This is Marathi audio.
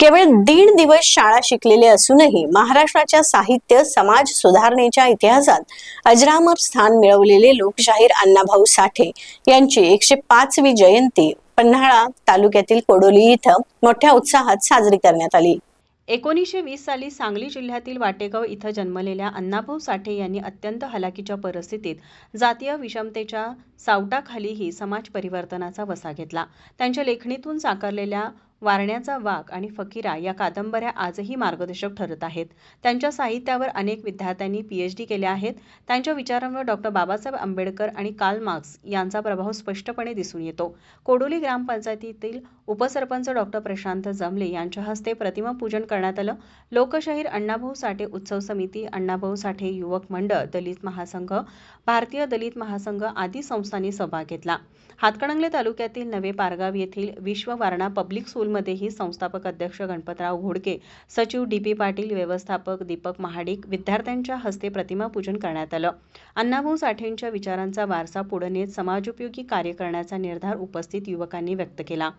केवळ दीड दिवस शाळा शिकलेले असूनही महाराष्ट्राच्या साहित्य समाज सुधारणेच्या इतिहासात अजरामर स्थान मिळवलेले लोकशाहीर अण्णाभाऊ साठे यांची एकशे पाचवी जयंती पन्हाळा तालुक्यातील कोडोली इथं मोठ्या उत्साहात साजरी करण्यात आली. एकोणीसशे वीस साली सांगली जिल्ह्यातील वाटेगाव इथं जन्मलेल्या अण्णाभाऊ साठे यांनी अत्यंत हलाखीच्या परिस्थितीत जातीय विषमतेच्या सावटाखालीही समाज परिवर्तनाचा वसा घेतला. त्यांच्या लेखणीतून साकारलेल्या वारण्याचा वाघ आणि फकीरा या कादंबऱ्या आजही मार्गदर्शक ठरत आहेत. त्यांच्या साहित्यावर अनेक विद्यार्थ्यांनी पीएच डी केल्या आहेत. त्यांच्या विचारांवर डॉक्टर बाबासाहेब आंबेडकर आणि कार्ल मार्क्स यांचा प्रभाव स्पष्टपणे दिसून येतो. कोडोली ग्रामपंचायतीतील उपसरपंच डॉक्टर प्रशांत जमले यांच्या हस्ते प्रतिमा पूजन करण्यात आलं. लोकशाहीर अण्णाभाऊ साठे उत्सव समिती अण्णाभाऊ साठे युवक मंडळ दलित महासंघ भारतीय दलित महासंघ आदी संस्थांनी सहभाग घेतला. हातकणंगले तालुक्यातील नवे पारगाव येथील विश्व वारणा पब्लिक स्कूल स्कूलमध्येही संस्थापक अध्यक्ष गणपतराव घोडके सचिव डी पी पाटील व्यवस्थापक दीपक महाडिक विद्यार्थ्यांच्या हस्ते प्रतिमापूजन करण्यात आलं. अण्णाभाऊ साठेंच्या विचारांचा वारसा पुढे नेत समाजोपयोगी कार्य करण्याचा निर्धार उपस्थित युवकांनी व्यक्त केला.